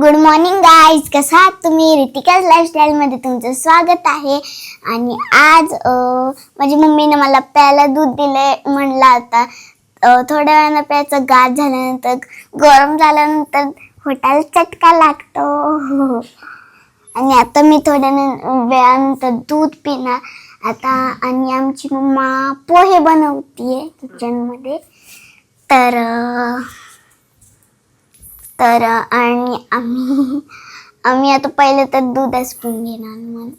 Good morning guys कसं आहात तुम्ही? रितिकाज लाईफस्टाईलमध्ये तुमचं स्वागत आहे. आणि आज माझी मम्मीने मला प्यायला दूध दिले म्हणला आता. थोड्या वेळानं प्यायचं गार झाल्यानंतर गरम झाल्यानंतर होटाला चटका लागतो. आणि आता मी थोड्या वेळानंतर दूध पिणार. आता आणि आमची मम्मा पोहे बनवतीये किचनमध्ये तर तर आणि आम्ही आम्ही आता पहिले तर दूधच पिऊन घेणार मग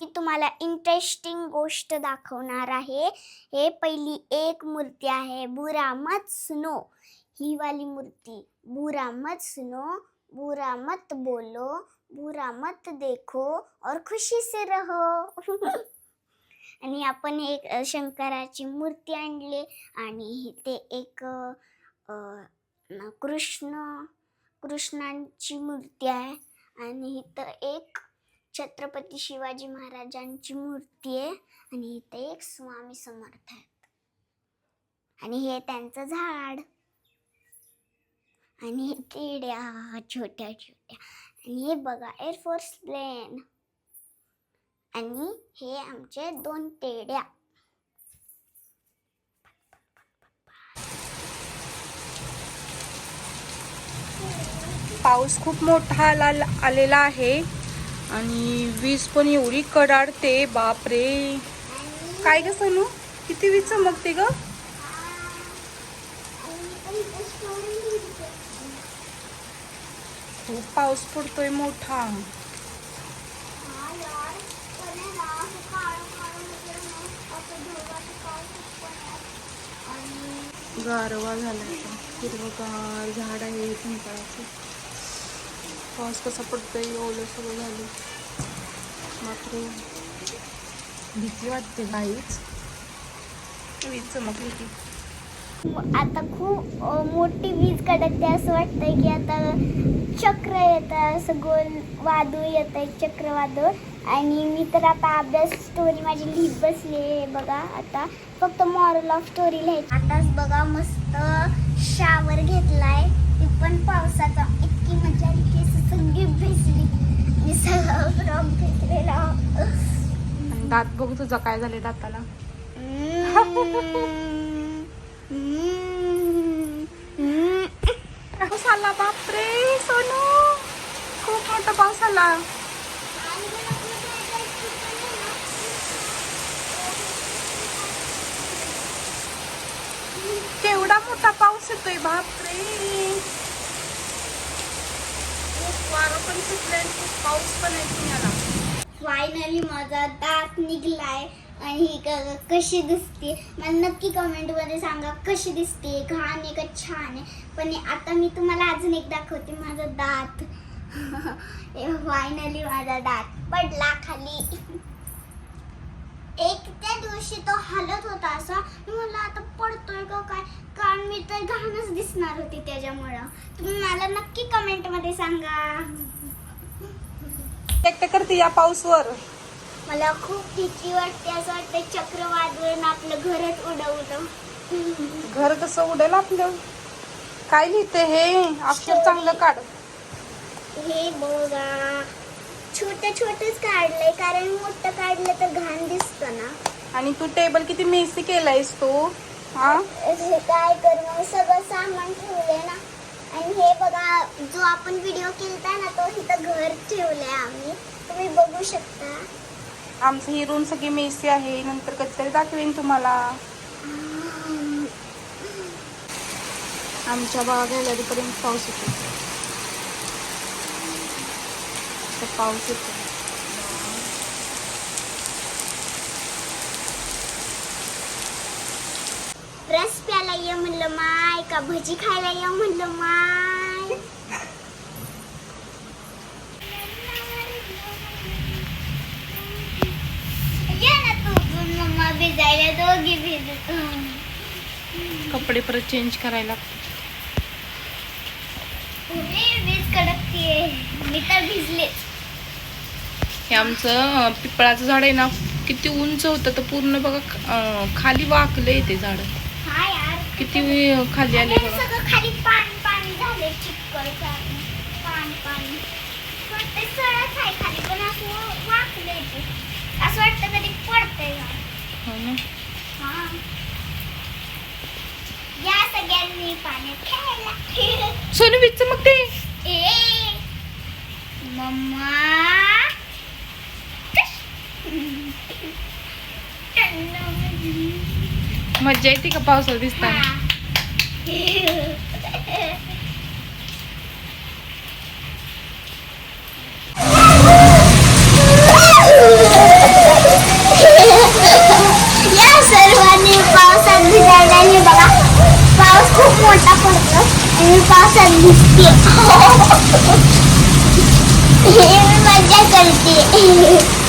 मी तुम्हाला इंटरेस्टिंग गोष्ट दाखवणार आहे. हे पहिली एक मूर्ती आहे बुरा मत सुनो. ही वाली मूर्ती बुरा मत सुनो बुरा मत बोलो बुरा मत देखो और खुशी से रहो. आणि आपण एक शंकराची मूर्ती आणली आणि ते एक कृष्ण कृष्णांची मूर्ती आहे. आणि इथं एक छत्रपती शिवाजी महाराजांची मूर्ती आहे. आणि इथं एक स्वामी समर्थ आहेत. आणि हे त्यांचं झाड. आणि हे छोट्या छोट्या. आणि हे बघा एअरफोर्स प्लेन आणि हे आमचे दोन टेड्या पाऊस खूप मोठा आला आलेला आहे. आणि वीज पण एवढी कडाडते बापरे. काय ग सोनू? किती वीज चमकते ग? खूप पाऊस पडतोय मोठा. गारवा झाला हिरवगार झाड आहे पिंपळाचं पाऊस कसा पडतोय ओलं सगळं झालं. मात्र भीती वाटते काहीच वीज चमकली की. आता खूप मोठी वीज कडकते असं वाटतंय की आता चक्र येतं असं गोल वादळ येत आहे चक्रवादळ आणि मी तर आता अभ्यास स्टोरी माझी लिहित बसली आहे बघा आता. फक्त मॉरल ऑफ स्टोरी लिहायची. आताच बघा मस्त शावर घेतलाय. ती पण पावसाचा इतकी मजा आली केस सगळी भिजली मी सगळं फ्रॉम घेतलेला आणि दात बघ तुझं काय झाले दाताला. पाऊस आला बापरे सोनू. खूप मोठा पाऊस आला. केवढा मोठा पाऊस येतोय बापरे. वारं पण सुटलंय आणि खूप पाऊस पण आहे पुण्याला. फायनली माझा दात निघलाय आणि ही क- कशी दिसते? मला नक्की कमेंटमध्ये सांगा कशी दिसते? घाण आहे का छान आहे? पण आता मी तुम्हाला अजून एक दाखवते माझा दात. फायनली माझा दात पडला खाली. एक त्या दिवशी तो हलत होता असा मी म्हणलं आता पडतोय का काय कारण मी तर घाणच दिसणार होती त्याच्यामुळं. तुम्ही मला नक्की कमेंटमध्ये सांगा. एकटं करते या पाऊसवर. मला खूप भीती वाटते असं वाटतं चक्रवादळ आपलं घरच उडवलं. घर कसं उडेल आपलं? काय लिहिते हे अक्षर चांगलं काढ. हे बघा छोटं छोटंच काढलंय कारण मोठं काढलं तर घाण दिसतं ना. आणि तू टेबल किती मेसी केलायस तू? काय कर मग? सगळं सामान ठेवलंय ना. आणि हे बघा जो आपण व्हिडिओ केलता ना तो इथं घर ठेवलंय आम्ही. तुम्ही बघू शकता. आमचं ही रूम सगळी मेसी आहे. नंतर कधीतरी दाखवेन तुम्हाला. आमच्या बागा गेल्यापर्यंत पाऊस येतो पाऊस येतो रस प्यायला ये म्हणलं माय का भजी खायला ये म्हणलं माय. ये ना तू पण मम्मा भिजायला दोघी भिजतो. कपडे परत चेंज करायला वीज कडकतीये. मी तर भिजले. हे आमचं पिपळाचं झाड आहे ना किती उंच होतं तर पूर्ण बघा अं, खाली वाकलंय ते झाड. किती खाली आले बघा. सगळं खाली पाणी पाणी झाले चिक्कल आहे खाली पण असं वाकलंय ते. असं वाटतं कधी पडतंय का? हो ना. हा. या सगळ्यांनी पाण्यात खेळायला सोनू वीज चमकते ए. मम्मा. मज्जा येते का पावसात दिसताना? या सर्वांनी पावसात भिजायला हे बघा. पाऊस खूप मोठा पडतो आणि मी पावसात भिजते. मी मजा करते.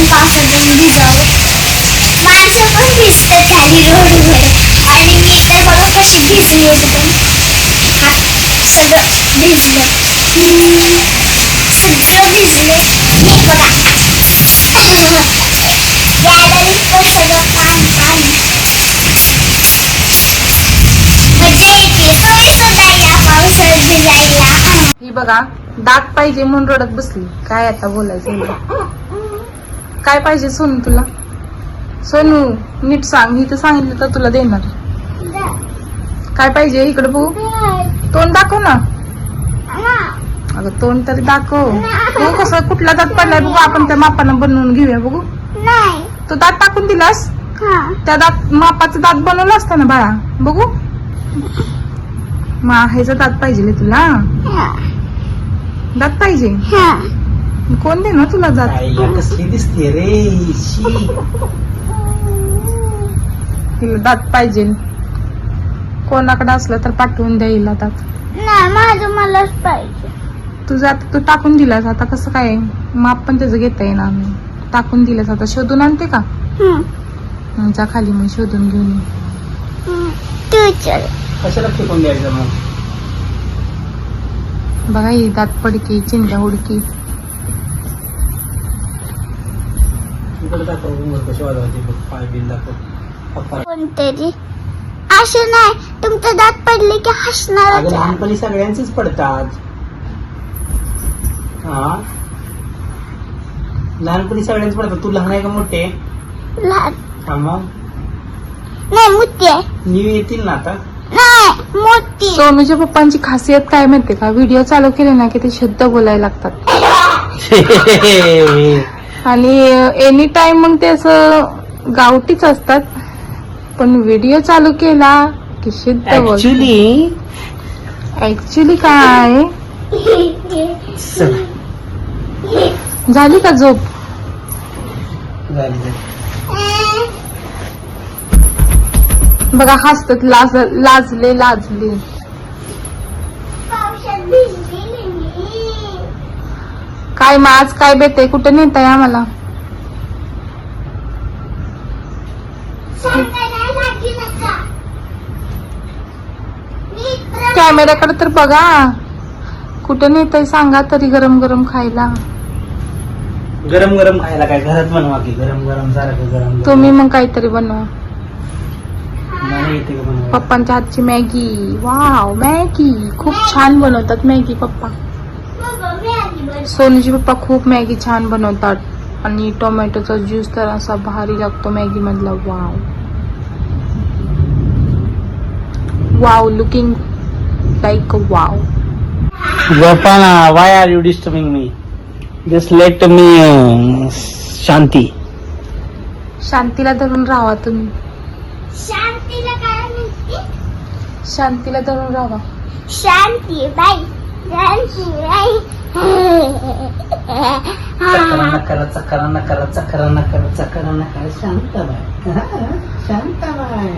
एकदम पावसातून भिजावं माझं पण भिजतात झाली रोडवर आणि मी तर बघा कशी भिजली एकदम हा सगळं भिजलं सगळं भिजले हे बघा गॅलरीत पण सगळं काम पाणी मजा येते तुम्ही सुद्धा या पावसाळ्यात भिजायला ही बघा दात पाहिजे म्हणून रडत बसली. काय आता बोलायचं? काय पाहिजे सोनू तुला? सोनू नीट सांग. मी तर सांगितलं तर तुला देणार. काय पाहिजे इकडे बघू? तोंड दाखव ना. अगं तोंड तरी दाखव. कसं कुठला दात पडलाय बघू. आपण त्या मापानं बनवून घेऊया बघू. तो दात टाकून दिलास? त्या दात मापाचा दात बनवला असता ना बाळा? बघू. माहेचा दात पाहिजे तुला. दात पाहिजे? कोण दे ना तुला आईला कसली दिसते रे शी. तिला दात पाहिजे. कोणाकडे असलं तर पाठवून द्या हिला दात. नाही माझं मलाच पाहिजे. तुझं आता तू टाकून दिलास आता कसं काय? माप पण त्याचं घेता येणार नाही टाकून दिलास आता. शोधून आणते का? हं, जा खाली मग शोधून घेऊन ये. हम्म. तू चल कशाला फेकून द्यायचं मग? बघा ही दात पडकी चिंध्या हुडकी. इकडे दाखव कशी वाजवायची बघ पाय बिल दाखव. पप्पा. कोणतरी असं नाही तुमचं दात पडले की हसणार लहानपणी सगळ्यांचेच पडतात. हा? लहानपणी सगळ्यांच पडतात. तू लहान आहे का मोठे? लहान. हा मग? नाही मोठी आहे. न्यू येतील ना आता? नाही मोठी. सोनूच्या पप्पांची खासियत काय माहितीये का? व्हिडिओ चालू केले ना की ते शुद्ध बोलायला लागतात. आणि एनी टाइम मग ते असं गावठीच असतात. पण व्हिडिओ चालू केला की शुद्ध ऍक्च्युली ऍक्च्युली काय? झाली का झोप? बघा हसतात लाज लाजले लाजले. काय मग आज काय बेते कुठे नेताय आम्हाला? कॅमेऱ्याकडे तर बघा. कुठे नेताय सांगा तरी गरम गरम खायला. गरम गरम खायला काय? घरात बनवा की गरम गरम सारखं गरम गरम. तुम्ही मग काहीतरी बनवा. मला येते का बनवायला? पप्पांच्या हातची मॅगी. Wow Maggi. खूप छान बनवतात मॅगी पप्पा. बस. सोनूची पप्पा खूप मॅगी छान बनवतात. आणि टोमॅटोचा ज्यूस तर असा भारी लागतो मॅगी मधला wow. Wow looking like wow. why are you disturbing me? Just let me uh, शांती. शांतीला धरून राहा तुम्ही. शांतीला काय म्हणते? शांतीला धरून राहा. शांती बाई शांती बाई चकरा नकरा चकरा नकरा चकरा नकरा चकरा नकरा शांत बाय शांत बाय